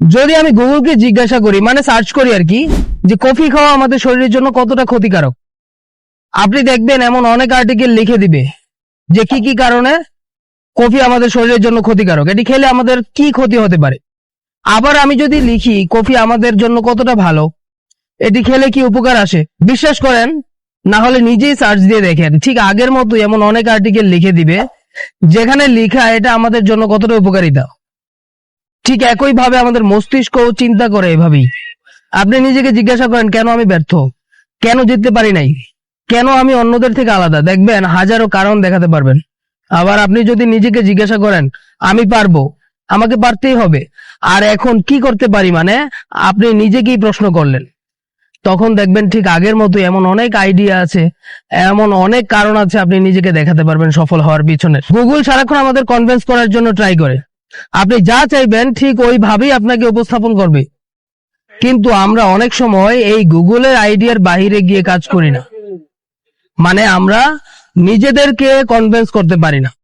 যদি আমি গুগলকে জিজ্ঞাসা করি মানে সার্চ করি আর কি, যে কফি খাওয়া আমাদের শরীরের জন্য কতটা ক্ষতিকারক? আপনি দেখবেন এমন অনেক আর্টিকেল লিখে দিবে, যে কি কি কারণে কফি আমাদের শরীরের জন্য ক্ষতিকারক। এটি খেলে আমাদের কি ক্ষতি হতে পারে? আবার আমি যদি লিখি, কফি আমাদের জন্য কতটা ভালো, এটি খেলে কি উপকার আসে? বিশ্বাস করেন, না হলে নিজেই সার্চ দিয়ে দেখেন। ঠিক আগের মতো এমন অনেক আর্টিকেল লিখে দিবে, যেখানে লিখা এটা আমাদের জন্য কতটা উপকারিতা। ঠিক একই ভাবে আমাদের মস্তিষ্ক চিন্তা করে এভাবেই। আপনি নিজেকে জিজ্ঞাসা করেন, কেন আমি ব্যর্থ? কেন জিততে পারি নাই? কেন আমি অন্যদের থেকে আলাদা? দেখবেন, হাজারো কারণ দেখাতে পারবেন। আবার আপনি যদি নিজেকে জিজ্ঞাসা করেন, আমি পারব? আমাকে পারতেই হবে। আর এখন কি করতে পারি? মানে আপনি নিজেকেই প্রশ্ন করলেন। তখন দেখবেন ঠিক আগের মতো এমন অনেক আইডিয়া আছে, এমন অনেক কারণ আছে আপনি নিজেকে দেখাতে পারবেন সফল হওয়ার পিছনে। গুগল সারাক্ষণ আমাদের কনভিন্স করার জন্য ট্রাই করে। আপনি যা চাইবেন ঠিক ওইভাবেই আপনাকে উপস্থাপন করবে। কিন্তু আমরা অনেক সময় এই গুগলের আইডিয়ার বাহিরে গিয়ে কাজ করি না। মানে আমরা নিজেদেরকে কনভেন্স করতে পারি না।